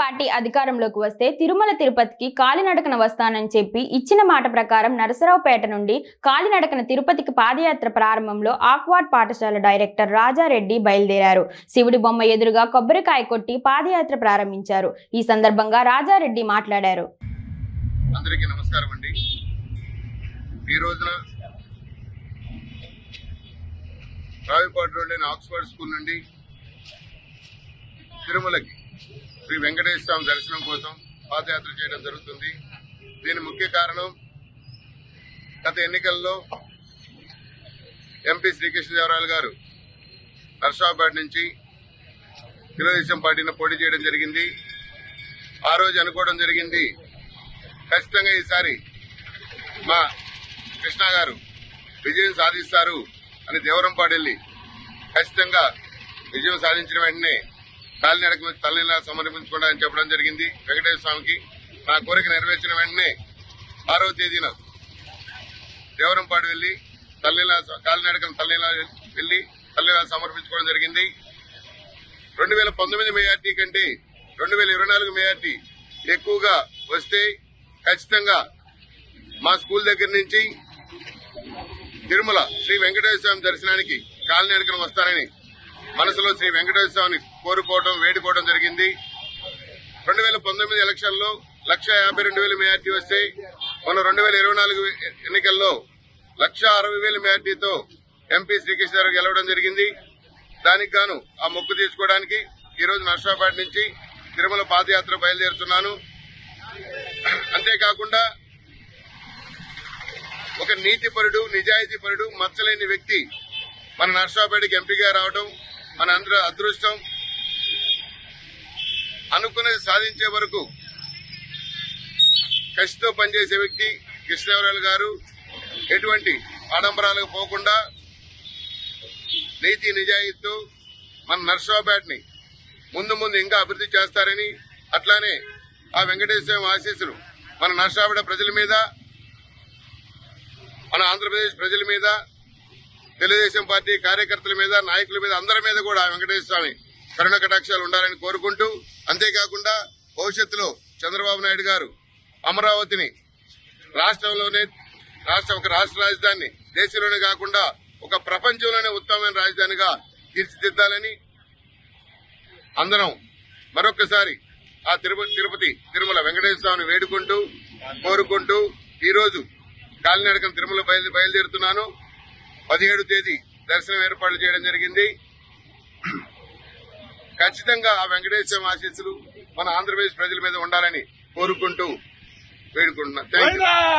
Party అధికారంలోకి వస్తే తిరుమల తిరుపతికి కాలినడకన వస్తానని చెప్పి ఇచ్చిన మాట ప్రకారం నరసరావుపేట నుండి కాలినడకన తిరుపతికి పాదయాత్ర ప్రారంభంలో ఆక్వాడ్ పాఠశాల డైరెక్టర్ రాజారెడ్డి బయలుదేరారు. శివుడి బొమ్మ ఎదురుగా కొబ్బరికాయ కొట్టి పాదయాత్ర ప్రారంభించారు. ఈ సందర్భంగా రాజారెడ్డి మాట్లాడారు. అందరికీ నమస్కారం అండి. ఈ రోజున రావిపాటు ఆక్స్ఫర్డ్ స్కూల్ నుండి తిరుమలకి శ్రీ వెంకటేశ్వర స్వామి దర్శనం కోసం పాదయాత్ర చేయడం జరుగుతుంది. దీని ముఖ్య కారణం గత ఎన్నికల్లో ఎంపీ శ్రీకృష్ణదేవరాయలు గారు నర్సాబాద్ నుంచి తెలుగుదేశం పార్టీని పోటీ చేయడం జరిగింది. ఆ రోజు అనుకోవడం జరిగింది. ఖచ్చితంగా ఈసారి మా కృష్ణ గారు విజయం సాధిస్తారు అని దేవరంపాడు ఖచ్చితంగా విజయం సాధించిన వెంటనే కాలినడక మీద తల్లిలా సమర్పించుకోవడానికి చెప్పడం జరిగింది. వెంకటేశ్వర స్వామికి నా కోరిక నెరవేర్చిన వెంటనే ఆరవ తేదీన దేవరంపాడు వెళ్ళి తల్లిలా కాలినడకం తల్లిలా వెళ్ళి తల్లిలా సమర్పించుకోవడం జరిగింది. రెండు వేల పంతొమ్మిది మేయార్టీ కంటే రెండు వేల ఇరవై నాలుగు మేయార్టీ ఎక్కువగా వస్తే ఖచ్చితంగా మా స్కూల్ దగ్గర నుంచి తిరుమల శ్రీ వెంకటేశ్వర స్వామి దర్శనానికి కాలినడకన వస్తానని మనసులో శ్రీ వెంకటేశ్వర స్వామిని కోరుకోవడం వేడుకోవడం జరిగింది. రెండు వేల పంతొమ్మిది ఎలక్షన్లో లక్ష యాభై రెండు వేల మేయార్టీ వస్తే మన రెండు వేల ఇరవై నాలుగు ఎన్నికల్లో లక్ష అరవై వేల మేయార్టీతో ఎంపీ శ్రీకృష్ణ గారు గెలవడం జరిగింది. దానికి గాను ఆ మొక్కు తీర్చుకోవడానికి ఈరోజు రోజు నర్సాపేట నుంచి తిరుమల పాదయాత్ర బయలుదేరుతున్నాను. అంతేకాకుండా ఒక నీతిపరుడు నిజాయితీపరుడు మచ్చలేని వ్యక్తి మన నర్సాపేటకి ఎంపీగా రావడం మన అందరూ అదృష్టం అనుకున్నది సాధించే వరకు కసితో పనిచేసే వ్యక్తి కృష్ణదేవరాయలు గారు ఎటువంటి ఆడంబరాలకు పోకుండా నీతి నిజాయితీతో మన నర్సాపేటని ముందు ముందు ఇంకా అభివృద్ధి చేస్తారని అట్లానే ఆ వెంకటేశ్వర ఆశీస్సులు మన నర్సాపేట ప్రజల మీద మన ఆంధ్రప్రదేశ్ ప్రజల మీద తెలుగుదేశం పార్టీ కార్యకర్తల మీద నాయకుల మీద అందరి మీద కూడా వెంకటేశ్వర స్వామి కరుణ కటాక్షాలు ఉండాలని కోరుకుంటూ అంతేకాకుండా భవిష్యత్తులో చంద్రబాబు నాయుడు గారు అమరావతిని రాష్ట్రంలోనే రాష్ట్ర ఒక రాష్ట్ర రాజధాని దేశంలోనే కాకుండా ఒక ప్రపంచంలోనే ఉత్తమమైన రాజధానిగా తీర్చిదిద్దాలని అందరం మరొకసారి ఆ తిరుపతి తిరుపతి తిరుమల వెంకటేశ్వర స్వామిని వేడుకుంటూ కోరుకుంటూ ఈరోజు కాలినడకం తిరుమల బయలు బయలుదేరుతున్నాను. పదిహేడు తేదీ దర్శనం ఏర్పాట్లు చేయడం జరిగింది. ఖచ్చితంగా ఆ వెంకటేశ్వర ఆశీస్సులు మన ఆంధ్రప్రదేశ్ ప్రజల మీద ఉండాలని కోరుకుంటూ వేడుకుంటున్నా. Thank you